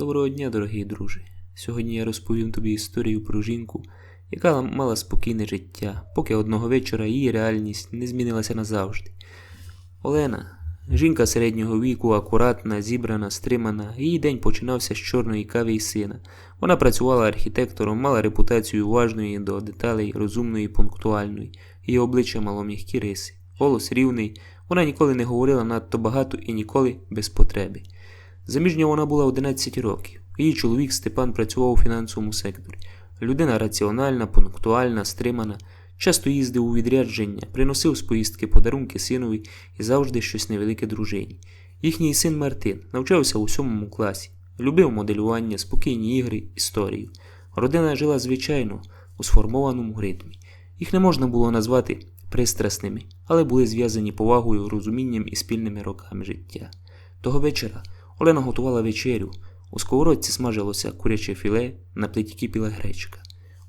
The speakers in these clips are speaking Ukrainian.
Доброго дня, дорогий друже. Сьогодні я розповім тобі історію про жінку, яка мала спокійне життя, поки одного вечора її реальність не змінилася назавжди. Олена, жінка середнього віку, акуратна, зібрана, стримана, її день починався з чорної кави і сина. Вона працювала архітектором, мала репутацію уважної до деталей, розумної, і пунктуальної. Її обличчя мало м'які риси, голос рівний, вона ніколи не говорила надто багато і ніколи без потреби. Заміжня вона була 11 років. Її чоловік Степан працював у фінансовому секторі. Людина раціональна, пунктуальна, стримана, часто їздив у відрядження, приносив з поїздки подарунки синові і завжди щось невелике дружині. Їхній син Мартин навчався у сьомому класі, любив моделювання, спокійні ігри, історію. Родина жила звичайно у сформованому ритмі. Їх не можна було назвати пристрасними, але були зв'язані повагою, розумінням і спільними роками життя. Того вечора Олена готувала вечерю. У сковородці смажилося куряче філе, на плиті кипіла гречка.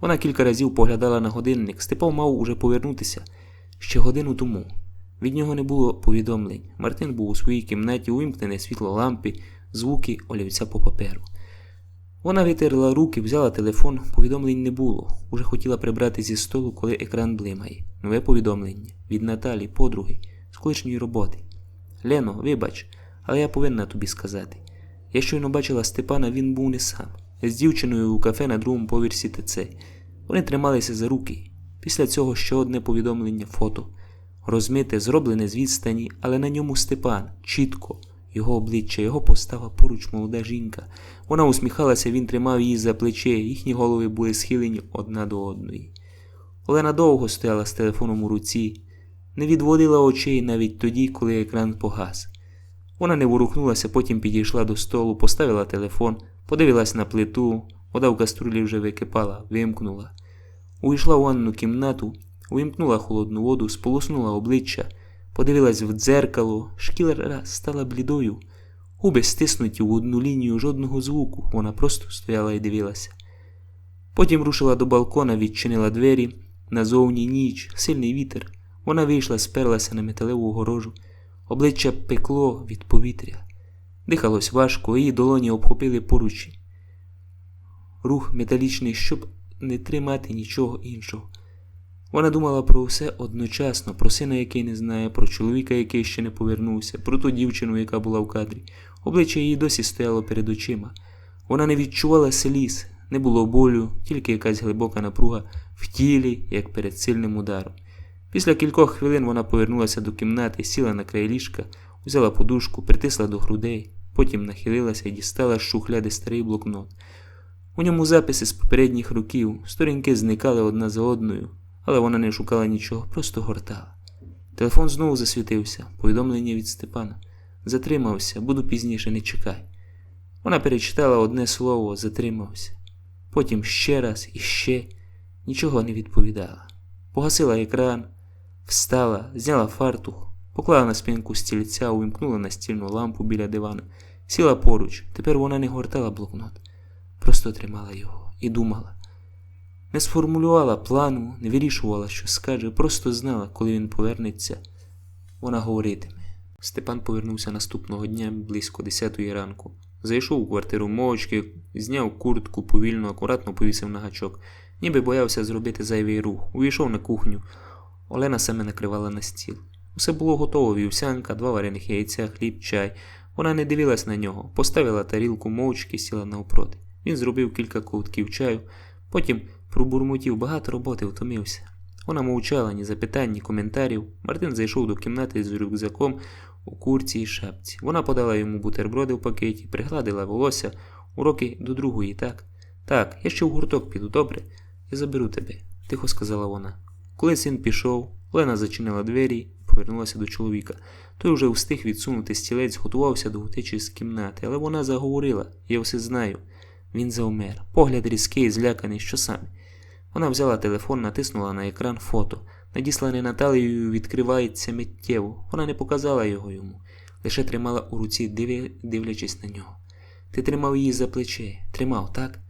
Вона кілька разів поглядала на годинник. Степан мав уже повернутися ще годину тому. Від нього не було повідомлень. Мартин був у своїй кімнаті, увімкнене світло лампи, звуки олівця по паперу. Вона витерла руки, взяла телефон, повідомлень не було. Уже хотіла прибрати зі столу, коли екран блимає. Нове повідомлення від Наталі, подруги, з колишньої роботи. Лено, вибач, але я повинна тобі сказати. Я щойно бачила Степана, він був не сам. З дівчиною у кафе на другому поверсі ТЦ. Вони трималися за руки. Після цього ще одне повідомлення фото. Розмите, зроблене з відстані, але на ньому Степан, чітко, його обличчя, його постава поруч молода жінка. Вона усміхалася, він тримав її за плече, їхні голови були схилені одна до одної. Олена довго стояла з телефоном у руці, не відводила очей навіть тоді, коли екран погас. Вона не ворухнулася, потім підійшла до столу, поставила телефон, подивилась на плиту, вода в каструлі вже википала, вимкнула. Увійшла в ванну кімнату, увімкнула холодну воду, сполоснула обличчя, подивилась в дзеркало, шкіра стала блідою, губи стиснуті в одну лінію жодного звуку, вона просто стояла і дивилася. Потім рушила до балкона, відчинила двері, назовні ніч, сильний вітер. Вона вийшла, сперлася на металеву огорожу. Обличчя пекло від повітря. Дихалось важко, її долоні обхопили поручі. Рух металічний, щоб не тримати нічого іншого. Вона думала про все одночасно, про сина, який не знає, про чоловіка, який ще не повернувся, про ту дівчину, яка була в кадрі. Обличчя її досі стояло перед очима. Вона не відчувала сліз, не було болю, тільки якась глибока напруга в тілі, як перед сильним ударом. Після кількох хвилин вона повернулася до кімнати, сіла на край ліжка, взяла подушку, притисла до грудей, потім нахилилася і дістала з шухляди старий блокнот. У ньому записи з попередніх років, сторінки зникали одна за одною, але вона не шукала нічого, просто гортала. Телефон знову засвітився, повідомлення від Степана. Затримався, буду пізніше, не чекай. Вона перечитала одне слово, затримався. Потім ще раз і ще нічого не відповідала. Погасила екран, встала, зняла фартух, поклала на спинку стільця, увімкнула настільну лампу біля дивана, сіла поруч. Тепер вона не гортала блокнот, просто тримала його і думала. Не сформулювала плану, не вирішувала, що скаже, просто знала, коли він повернеться, вона говоритиме. Степан повернувся наступного дня близько 10 ранку. Зайшов у квартиру мовчки, зняв куртку, повільно, акуратно повісив на гачок, ніби боявся зробити зайвий рух. Увійшов на кухню. Олена саме накривала на стіл. Усе було готово: вівсянка, два варених яйця, хліб, чай. Вона не дивилась на нього, поставила тарілку мовчки, сіла навпроти. Він зробив кілька ковтків чаю, потім пробурмотів багато роботи, втомився. Вона мовчала ні запитань, ні коментарів. Мартин зайшов до кімнати з рюкзаком у курці і шапці. Вона подала йому бутерброди в пакеті, пригладила волосся, уроки до другої, так? Так, я ще в гурток піду, добре? Я заберу тебе, тихо сказала вона. Коли син пішов, Лена зачинила двері і повернулася до чоловіка. Той вже встиг відсунути стілець, готувався до утечі з кімнати, але вона заговорила, я все знаю. Він завмер. Погляд різкий, зляканий, що саме. Вона взяла телефон, натиснула на екран фото. Надіслане Наталією відкривається миттєво. Вона не показала його йому, лише тримала у руці, диві, дивлячись на нього. Ти тримав її за плече, тримав, так?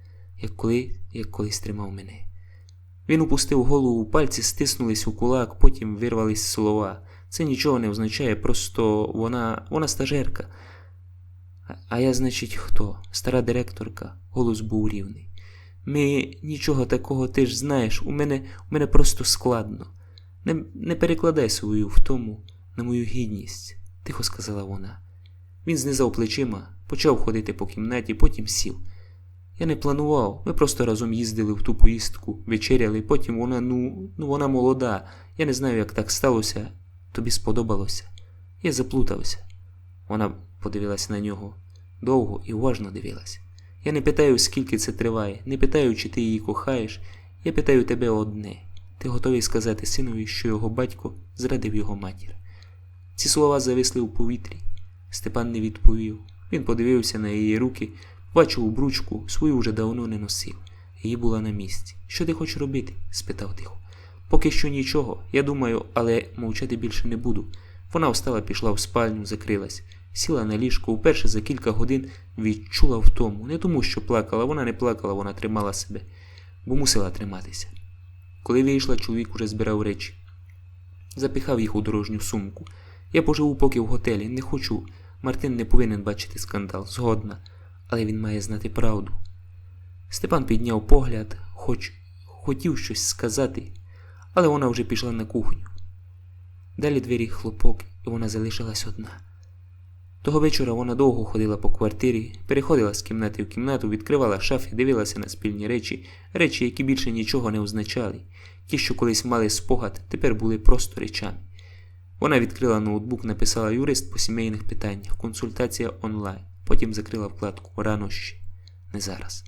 Як коли, як колись тримав мене. Він опустив голову, пальці стиснулись у кулак, потім вирвались слова. Це нічого не означає, просто вона вона стажерка. А я, значить, хто? Стара директорка, голос був рівний. Ми нічого такого, ти ж знаєш, у мене, у мене просто складно. Не, не перекладай свою втому на мою гідність, тихо сказала вона. Він знизав плечима, почав ходити по кімнаті, потім сів. Я не планував, ми просто разом їздили в ту поїздку, вечеряли, потім вона, ну, ну вона молода. Я не знаю, як так сталося. Тобі сподобалося. Я заплутався. Вона подивилась на нього довго і уважно дивилась. Я не питаю, скільки це триває, не питаю, чи ти її кохаєш. Я питаю тебе одне. Ти готовий сказати синові, що його батько зрадив його матір. Ці слова зависли у повітрі. Степан не відповів. Він подивився на її руки, бачив обручку, свою вже давно не носив. Її була на місці. Що ти хочеш робити? спитав тихо. Поки що нічого, я думаю, але мовчати більше не буду. Вона встала, пішла в спальню, закрилась, сіла на ліжко, вперше за кілька годин відчула втому. Не тому, що плакала, вона не плакала, вона тримала себе, бо мусила триматися. Коли вийшла, чоловік уже збирав речі. Запихав їх у дорожню сумку. Я поживу поки в готелі, не хочу. Мартин не повинен бачити скандал, згодна, але він має знати правду. Степан підняв погляд, хоч хотів щось сказати, але вона вже пішла на кухню. Далі двері хлопок, і вона залишилась одна. Того вечора вона довго ходила по квартирі, переходила з кімнати в кімнату, відкривала шафи, дивилася на спільні речі, речі, які більше нічого не означали. Ті, що колись мали спогад, тепер були просто речами. Вона відкрила ноутбук, написала юрист по сімейних питаннях, консультація онлайн, потім закрила вкладку рано ще, не зараз.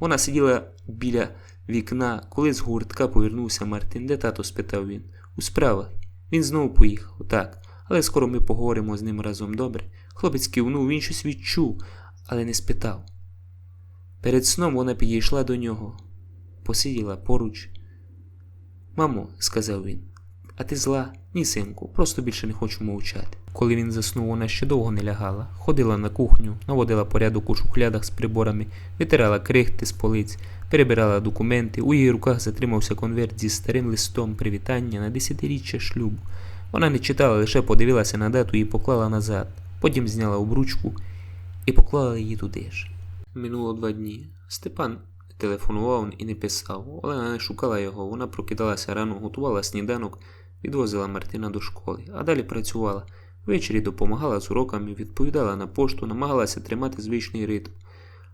Вона сиділа біля вікна, коли з гуртка повернувся Мартин. Де тато? спитав він. У справах. Він знову поїхав, так. Але скоро ми поговоримо з ним разом добре. Хлопець кивнув, він щось відчув, але не спитав. Перед сном вона підійшла до нього, посиділа поруч. Мамо, сказав він, а ти зла? Ні, синку, просто більше не хочу мовчати. Коли він заснув, вона ще довго не лягала, ходила на кухню, наводила порядок у шухлядах з приборами, витирала крихти з полиць, перебирала документи. У її руках затримався конверт зі старим листом привітання на десятиріччя шлюбу. Вона не читала, лише подивилася на дату і поклала назад. Потім зняла обручку і поклала її туди ж. Минуло два дні. Степан телефонував і не писав. Олена не шукала його. Вона прокидалася рано, готувала сніданок, відвозила Мартина до школи, а далі працювала. Ввечері допомагала з уроками, відповідала на пошту, намагалася тримати звичний ритм.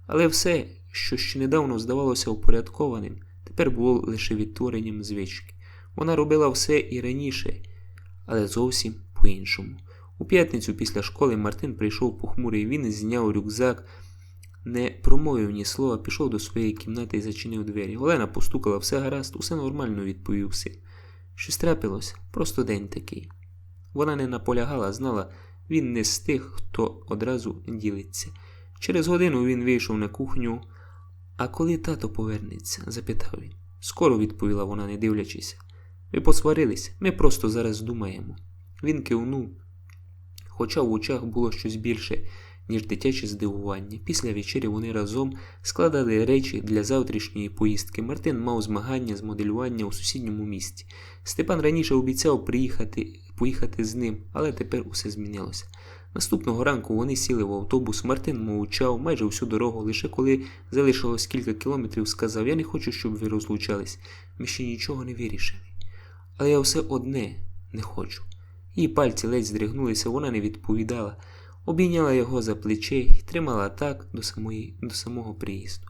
Але все, що ще недавно здавалося упорядкованим, тепер було лише відтворенням звички. Вона робила все і раніше, але зовсім по-іншому. У п'ятницю після школи Мартин прийшов похмурий, він зняв рюкзак, не промовив ні слова, пішов до своєї кімнати і зачинив двері. Олена постукала все гаразд, усе нормально, відповів син. Щось трапилось, просто день такий. Вона не наполягала, знала, він не з тих, хто одразу ділиться. Через годину він вийшов на кухню. А коли тато повернеться? запитав він. Скоро відповіла вона, не дивлячись. Ви посварились, ми просто зараз думаємо. Він кивнув, хоча в очах було щось більше, ніж дитяче здивування. Після вечері вони разом складали речі для завтрашньої поїздки. Мартин мав змагання з моделювання у сусідньому місті. Степан раніше обіцяв приїхати, поїхати з ним, але тепер усе змінилося. Наступного ранку вони сіли в автобус, Мартин мовчав майже всю дорогу, лише коли залишилось кілька кілометрів, сказав: Я не хочу, щоб ви розлучались. Ми ще нічого не вирішили. Але я все одне не хочу. Її пальці ледь здригнулися, вона не відповідала, обійняла його за плече і тримала так до, самої, до самого приїзду.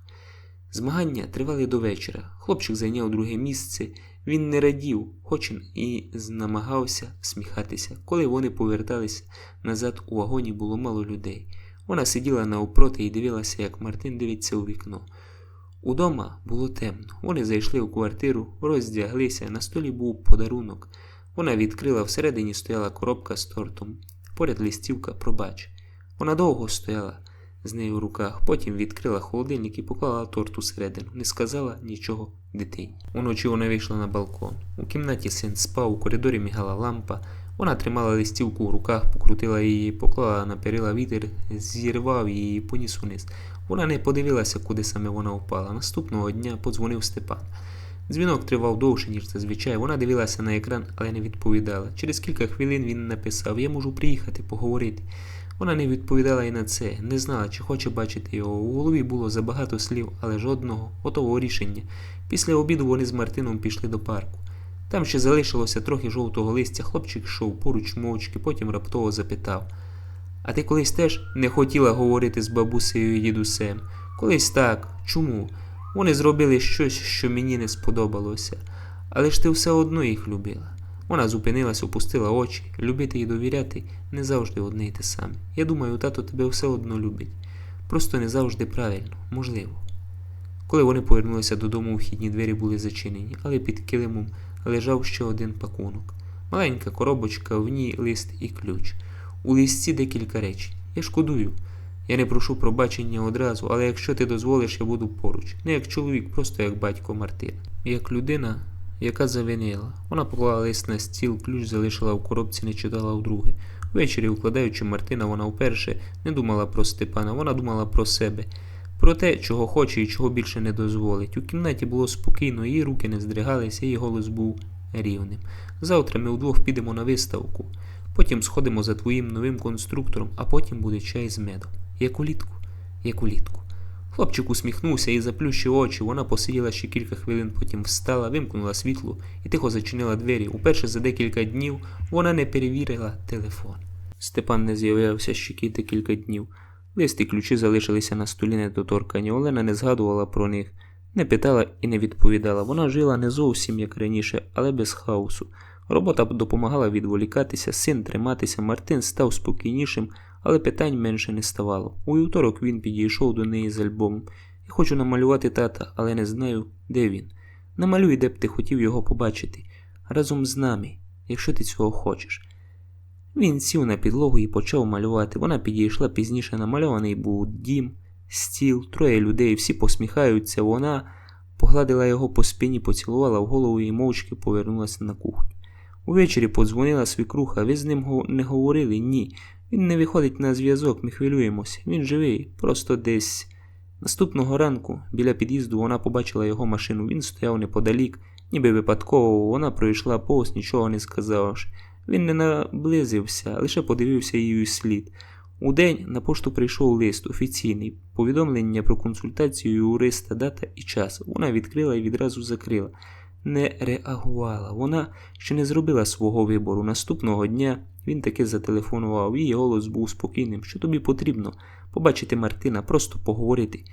Змагання тривали до вечора. Хлопчик зайняв друге місце. Він не радів, хоч і намагався сміхатися. Коли вони поверталися назад у вагоні було мало людей. Вона сиділа навпроти і дивилася, як Мартин дивиться у вікно. Удома було темно. Вони зайшли у квартиру, роздяглися, на столі був подарунок. Вона відкрила всередині стояла коробка з тортом. Поряд листівка пробач. Вона довго стояла з нею в руках, потім відкрила холодильник і поклала торт усередину, не сказала нічого дитині. Уночі вона вийшла на балкон. У кімнаті син спав, у коридорі мігала лампа. Вона тримала листівку в руках, покрутила її, поклала на перила вітер, зірвав її, і поніс униз. Вона не подивилася, куди саме вона впала. Наступного дня подзвонив Степан. Дзвінок тривав довше, ніж зазвичай. Вона дивилася на екран, але не відповідала. Через кілька хвилин він написав: Я можу приїхати, поговорити. Вона не відповідала і на це, не знала, чи хоче бачити його. У голові було забагато слів, але жодного готового рішення. Після обіду вони з Мартином пішли до парку. Там ще залишилося трохи жовтого листя, хлопчик йшов поруч мовчки, потім раптово запитав. А ти колись теж не хотіла говорити з бабусею і дідусем? Колись так. Чому? Вони зробили щось, що мені не сподобалося. Але ж ти все одно їх любила. Вона зупинилась, опустила очі. Любити і довіряти не завжди одне й те саме. Я думаю, тато тебе все одно любить. Просто не завжди правильно, можливо. Коли вони повернулися додому, вхідні двері були зачинені, але під килимом лежав ще один пакунок. Маленька коробочка, в ній лист і ключ. У листі декілька речень. Я шкодую. Я не прошу пробачення одразу, але якщо ти дозволиш, я буду поруч. Не як чоловік, просто як батько Мартина. Як людина, яка завинила. Вона поклала лист на стіл, ключ залишила в коробці, не читала вдруге. Ввечері, укладаючи Мартина, вона вперше не думала про Степана, вона думала про себе, про те, чого хоче і чого більше не дозволить. У кімнаті було спокійно, її руки не здригалися, її голос був рівним. Завтра ми вдвох підемо на виставку. Потім сходимо за твоїм новим конструктором, а потім буде чай з медом. Як улітку, як улітку. Хлопчик усміхнувся і заплющив очі. Вона посиділа ще кілька хвилин, потім встала, вимкнула світло і тихо зачинила двері. Уперше за декілька днів вона не перевірила телефон. Степан не з'являвся ще кілька днів. Лист і ключі залишилися на столі недоторкані. Олена не згадувала про них, не питала і не відповідала. Вона жила не зовсім як раніше, але без хаосу. Робота допомагала відволікатися, син триматися, Мартин став спокійнішим, але питань менше не ставало. У вівторок він підійшов до неї з альбомом. Я хочу намалювати тата, але не знаю, де він. Намалюй, де б ти хотів його побачити. Разом з нами, якщо ти цього хочеш. Він сів на підлогу і почав малювати. Вона підійшла пізніше, намальований був дім, стіл, троє людей, всі посміхаються. Вона погладила його по спині, поцілувала в голову і мовчки повернулася на кухню. Увечері подзвонила свікруха, ви з ним не говорили? Ні. Він не виходить на зв'язок, ми хвилюємося. Він живий, просто десь. Наступного ранку біля під'їзду вона побачила його машину. Він стояв неподалік, ніби випадково. Вона пройшла повз, нічого не сказавши. Він не наблизився, лише подивився її у слід. Удень на пошту прийшов лист офіційний, повідомлення про консультацію юриста, дата і час. Вона відкрила і відразу закрила. Не реагувала. Вона ще не зробила свого вибору. Наступного дня він таки зателефонував. Її голос був спокійним. Що тобі потрібно? Побачити Мартина, просто поговорити.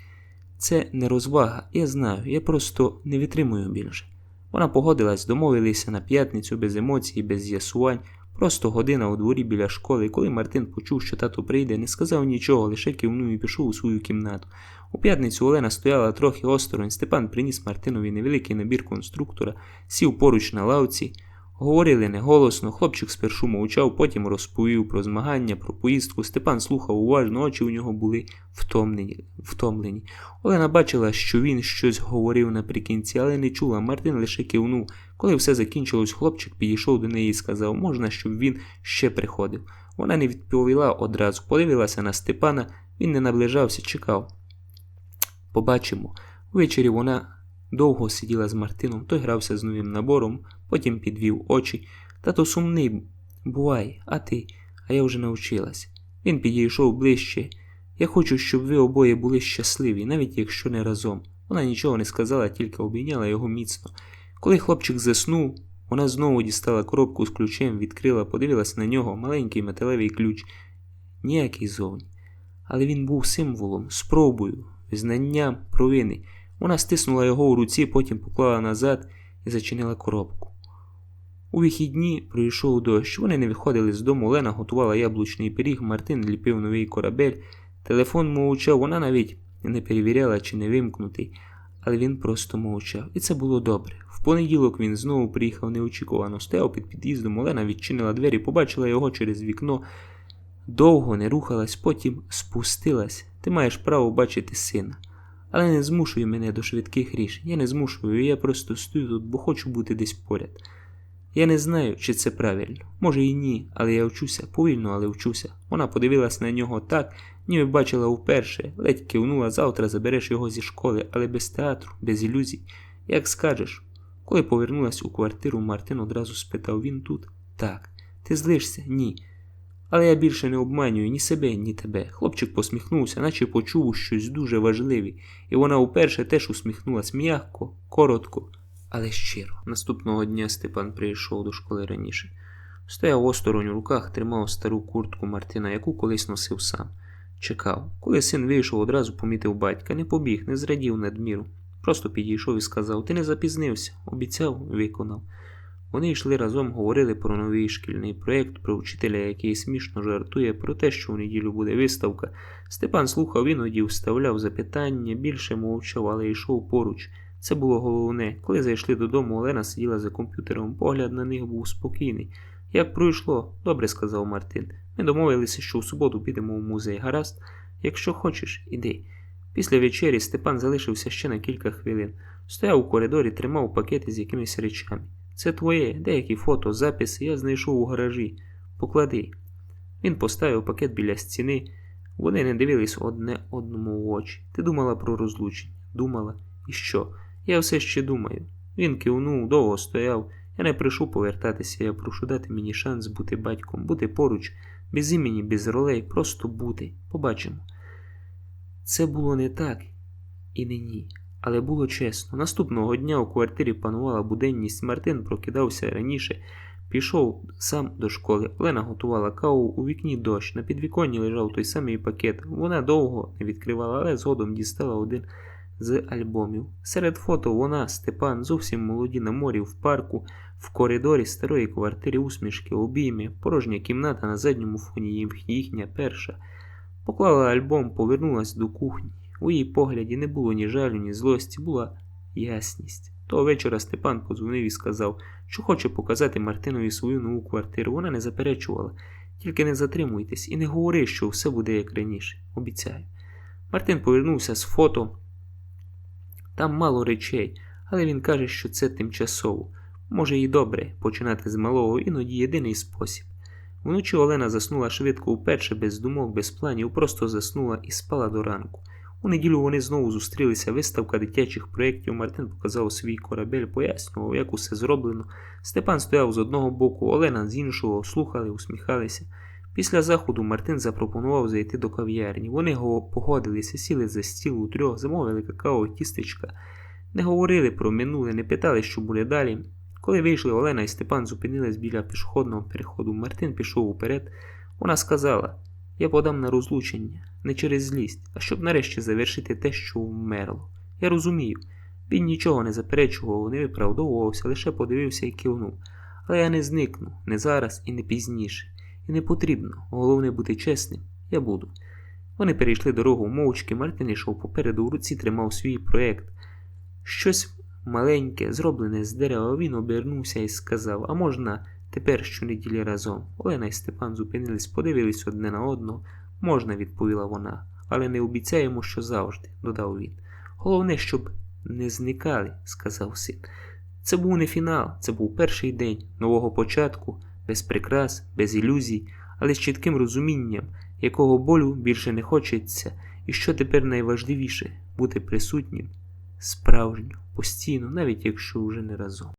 Це не розвага, я знаю, я просто не витримую більше. Вона погодилась, домовилися на п'ятницю без емоцій, без з'ясувань. Просто година у дворі біля школи, і коли Мартин почув, що тато прийде, не сказав нічого, лише кивнув і пішов у свою кімнату. У п'ятницю Олена стояла трохи осторонь, Степан приніс Мартинові невеликий набір конструктора, сів поруч на лавці. Говорили неголосно, хлопчик спершу мовчав, потім розповів про змагання, про поїздку. Степан слухав уважно, очі у нього були втомлені. втомлені. Олена бачила, що він щось говорив наприкінці, але не чула. Мартин лише кивнув. Коли все закінчилось, хлопчик підійшов до неї і сказав, можна, щоб він ще приходив. Вона не відповіла одразу, подивилася на Степана, він не наближався, чекав. Побачимо. Ввечері вона довго сиділа з Мартином, той грався з новим набором, потім підвів очі. Тато сумний, бувай, а ти, а я вже навчилась. Він підійшов ближче. Я хочу, щоб ви обоє були щасливі, навіть якщо не разом. Вона нічого не сказала, тільки обійняла його міцно. Коли хлопчик заснув, вона знову дістала коробку з ключем, відкрила, подивилась на нього, маленький металевий ключ. Ніякий зовні. Але він був символом, спробою, визнанням провини. Вона стиснула його у руці, потім поклала назад і зачинила коробку. У вихідні прийшов дощ. Вони не виходили з дому. Олена готувала яблучний пиріг, Мартин ліпив новий корабель. Телефон мовчав, вона навіть не перевіряла, чи не вимкнутий, але він просто мовчав. І це було добре. В понеділок він знову приїхав неочікувано, стояв під під'їздом. Олена відчинила двері, побачила його через вікно. Довго не рухалась, потім спустилась. Ти маєш право бачити сина. Але не змушуй мене до швидких рішень. Я не змушую, я просто стою тут, бо хочу бути десь поряд. Я не знаю, чи це правильно. Може і ні, але я вчуся, повільно, але вчуся. Вона подивилась на нього так, ніби бачила вперше, ледь кивнула, завтра забереш його зі школи, але без театру, без ілюзій. Як скажеш. Коли повернулась у квартиру, Мартин одразу спитав він тут? Так. Ти злишся? Ні. Але я більше не обманюю ні себе, ні тебе. Хлопчик посміхнувся, наче почув щось дуже важливе, і вона уперше теж усміхнулась м'яко, коротко, але щиро. Наступного дня Степан прийшов до школи раніше. Стояв осторонь у руках, тримав стару куртку Мартина, яку колись носив сам. Чекав. Коли син вийшов, одразу помітив батька, не побіг, не зрадів надміру. Просто підійшов і сказав: Ти не запізнився, обіцяв, виконав. Вони йшли разом, говорили про новий шкільний проєкт, про вчителя, який смішно жартує, про те, що в неділю буде виставка. Степан слухав, іноді вставляв запитання, більше мовчав, але йшов поруч. Це було головне. Коли зайшли додому, Олена сиділа за комп'ютером, погляд на них був спокійний. Як пройшло, добре сказав Мартин. Ми домовилися, що в суботу підемо в музей. Гаразд, якщо хочеш, іди. Після вечері Степан залишився ще на кілька хвилин. Стояв у коридорі, тримав пакети з якимись речами. Це твоє, деякі фото, записи я знайшов у гаражі. Поклади. Він поставив пакет біля стіни. Вони не дивились одне одному в очі. Ти думала про розлучення? Думала. І що? Я все ще думаю. Він кивнув, довго стояв. Я не прошу повертатися, я прошу дати мені шанс бути батьком, бути поруч, без імені, без ролей, просто бути. Побачимо. Це було не так і не ні. Але було чесно. Наступного дня у квартирі панувала буденність. Мартин прокидався раніше, пішов сам до школи. Олена готувала каву у вікні дощ. На підвіконні лежав той самий пакет. Вона довго не відкривала, але згодом дістала один з альбомів. Серед фото вона, Степан, зовсім молоді на морі в парку, в коридорі старої квартири усмішки, обійми, порожня кімната на задньому фоні їхня перша. Поклала альбом, повернулась до кухні. У її погляді не було ні жалю, ні злості, була ясність. Того вечора Степан подзвонив і сказав, що хоче показати Мартинові свою нову квартиру. Вона не заперечувала. Тільки не затримуйтесь і не говори, що все буде як раніше. Обіцяю. Мартин повернувся з фото. Там мало речей, але він каже, що це тимчасово. Може і добре починати з малого, іноді єдиний спосіб. Вночі Олена заснула швидко вперше, без думок, без планів, просто заснула і спала до ранку. У неділю вони знову зустрілися. Виставка дитячих проєктів. Мартин показав свій корабель, пояснював, як усе зроблено. Степан стояв з одного боку, Олена з іншого, слухали, усміхалися. Після заходу Мартин запропонував зайти до кав'ярні. Вони го- погодилися, сіли за стіл у трьох, замовили какао, тістечка. Не говорили про минуле, не питали, що буде далі. Коли вийшли, Олена і Степан зупинились біля пішохідного переходу. Мартин пішов уперед. Вона сказала: Я подам на розлучення, не через злість, а щоб нарешті завершити те, що вмерло. Я розумію. Він нічого не заперечував, не виправдовувався, лише подивився і кивнув. Але я не зникну, не зараз і не пізніше. І не потрібно. Головне бути чесним. Я буду. Вони перейшли дорогу мовчки, Мартин йшов попереду, у руці тримав свій проєкт. Щось маленьке, зроблене з дерева, він обернувся і сказав: А можна тепер щонеділі разом? Олена і Степан зупинились, подивились одне на одного. Можна, відповіла вона, але не обіцяємо, що завжди, додав він. Головне, щоб не зникали, сказав син. Це був не фінал, це був перший день нового початку, без прикрас, без ілюзій, але з чітким розумінням, якого болю більше не хочеться, і що тепер найважливіше бути присутнім, справжньо, постійно, навіть якщо вже не разом.